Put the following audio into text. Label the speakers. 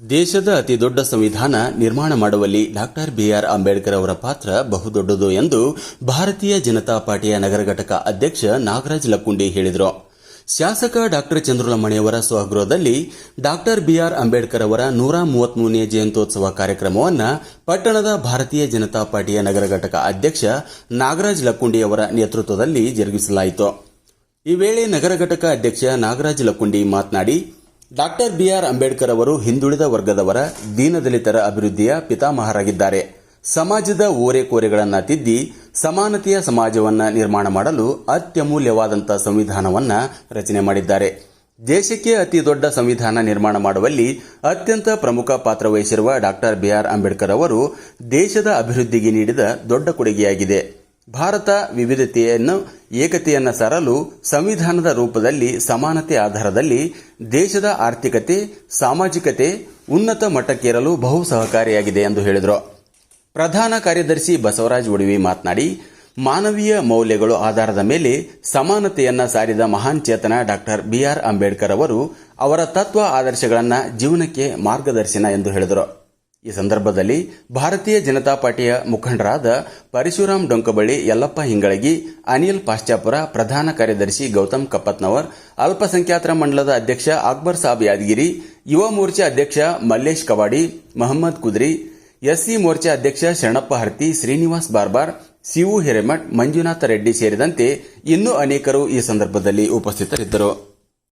Speaker 1: ದೇಶದ ಅತಿ ದೊಡ್ಡ ಸಂವಿಧಾನ ನಿರ್ಮಾಣ ಮಾಡುವಲ್ಲಿ ಡಾಕ್ಟರ್ ಬಿಆರ್ ಅಂಬೇಡ್ಕರ್ ಅವರ ಪಾತ್ರ ಬಹುದೊಡ್ಡದು ಎಂದು ಭಾರತೀಯ ಜನತಾ ಪಾರ್ಟಿಯ ನಗರ ಘಟಕ ಅಧ್ಯಕ್ಷ ನಾಗರಾಜ್ ಲಕ್ಕುಂಡಿ ಹೇಳಿದರು. ಶಾಸಕ ಡಾಕ್ಟರ್ ಚಂದ್ರಲಮಣಿಯವರ ಸ್ವಗೃಹದಲ್ಲಿ ಡಾಕ್ಟರ್ ಬಿಆರ್ ಅಂಬೇಡ್ಕರ್ ಅವರ ನೂರ ಮೂವತ್ಮೂರನೇ ಜಯಂತ್ಯೋತ್ಸವ ಕಾರ್ಯಕ್ರಮವನ್ನು ಪಟ್ಟಣದ ಭಾರತೀಯ ಜನತಾ ಪಾರ್ಟಿಯ ನಗರ ಘಟಕ ಅಧ್ಯಕ್ಷ ನಾಗರಾಜ್ ಲಕ್ಕುಂಡಿ ಅವರ ನೇತೃತ್ವದಲ್ಲಿ ಜರುಗಿಸಲಾಯಿತು. ಈ ವೇಳೆ ನಗರ ಘಟಕ ಅಧ್ಯಕ್ಷ ನಾಗರಾಜ್ ಲಕ್ಕುಂಡಿ ಮಾತನಾಡಿ ಡಾಕ್ಟರ್ ಬಿಆರ್ ಅಂಬೇಡ್ಕರ್ ಅವರು ಹಿಂದುಳಿದ ವರ್ಗದವರ ದೀನದಲಿತರ ಅಭಿವೃದ್ಧಿಯ ಪಿತಾಮಹರಾಗಿದ್ದಾರೆ. ಸಮಾಜದ ಓರೆಕೋರೆಗಳನ್ನು ತಿದ್ದಿ ಸಮಾನತೆಯ ಸಮಾಜವನ್ನ ನಿರ್ಮಾಣ ಮಾಡಲು ಅತ್ಯಮೂಲ್ಯವಾದಂಥ ಸಂವಿಧಾನವನ್ನ ರಚನೆ ಮಾಡಿದ್ದಾರೆ. ದೇಶಕ್ಕೆ ಅತಿ ದೊಡ್ಡ ಸಂವಿಧಾನ ನಿರ್ಮಾಣ ಮಾಡುವಲ್ಲಿ ಅತ್ಯಂತ ಪ್ರಮುಖ ಪಾತ್ರ ವಹಿಸಿರುವ ಡಾಕ್ಟರ್ ಬಿಆರ್ ಅಂಬೇಡ್ಕರ್ ಅವರು ದೇಶದ ಅಭಿವೃದ್ಧಿಗೆ ನೀಡಿದ ದೊಡ್ಡ ಕೊಡುಗೆಯಾಗಿದೆ. ಭಾರತ ವಿವಿಧತೆಯನ್ನು, ಏಕತೆಯನ್ನು ಸಾರಲು ಸಂವಿಧಾನದ ರೂಪದಲ್ಲಿ ಸಮಾನತೆ ಆಧಾರದಲ್ಲಿ ದೇಶದ ಆರ್ಥಿಕತೆ, ಸಾಮಾಜಿಕತೆ ಉನ್ನತ ಮಟ್ಟಕ್ಕೇರಲು ಬಹು ಸಹಕಾರಿಯಾಗಿದೆ ಎಂದು ಹೇಳಿದರು. ಪ್ರಧಾನ ಕಾರ್ಯದರ್ಶಿ ಬಸವರಾಜ್ ಒಡವಿ ಮಾತನಾಡಿ, ಮಾನವೀಯ ಮೌಲ್ಯಗಳು ಆಧಾರದ ಮೇಲೆ ಸಮಾನತೆಯನ್ನು ಸಾರಿದ ಮಹಾನ್ ಚೇತನ ಡಾಕ್ಟರ್ ಬಿಆರ್ ಅಂಬೇಡ್ಕರ್ ಅವರು ಅವರ ತತ್ವ ಆದರ್ಶಗಳನ್ನು ಜೀವನಕ್ಕೆ ಮಾರ್ಗದರ್ಶನ ಎಂದು ಹೇಳಿದರು. ಈ ಸಂದರ್ಭದಲ್ಲಿ ಭಾರತೀಯ ಜನತಾ ಪಾರ್ಟಿಯ ಮುಖಂಡರಾದ ಪರಶುರಾಮ್ ಡೊಂಕಬಳ್ಳಿ, ಯಲ್ಲಪ್ಪ ಹಿಂಗಳಗಿ, ಅನಿಲ್ ಪಾಶ್ಚಾಪುರ, ಪ್ರಧಾನ ಕಾರ್ಯದರ್ಶಿ ಗೌತಮ್ ಕಪ್ಪತ್ನವರ್, ಅಲ್ಪಸಂಖ್ಯಾತರ ಮಂಡಲದ ಅಧ್ಯಕ್ಷ ಅಕ್ಬರ್ ಸಾಬ್ ಯಾದಗಿರಿ, ಯುವ ಮೋರ್ಚಾ ಅಧ್ಯಕ್ಷ ಮಲ್ಲೇಶ್ ಕವಾಡಿ, ಮಹಮ್ಮದ್ ಕುದ್ರಿ, ಎಸ್ಸಿ ಮೋರ್ಚಾ ಅಧ್ಯಕ್ಷ ಶರಣಪ್ಪ ಹರ್ತಿ, ಶ್ರೀನಿವಾಸ್ ಬಾರ್ಬಾರ್ ಸಿವು ಹಿರೇಮಠ್, ಮಂಜುನಾಥ ರೆಡ್ಡಿ ಸೇರಿದಂತೆ ಇನ್ನೂ ಅನೇಕರು ಈ ಸಂದರ್ಭದಲ್ಲಿ ಉಪಸ್ಥಿತರಿದ್ದರು.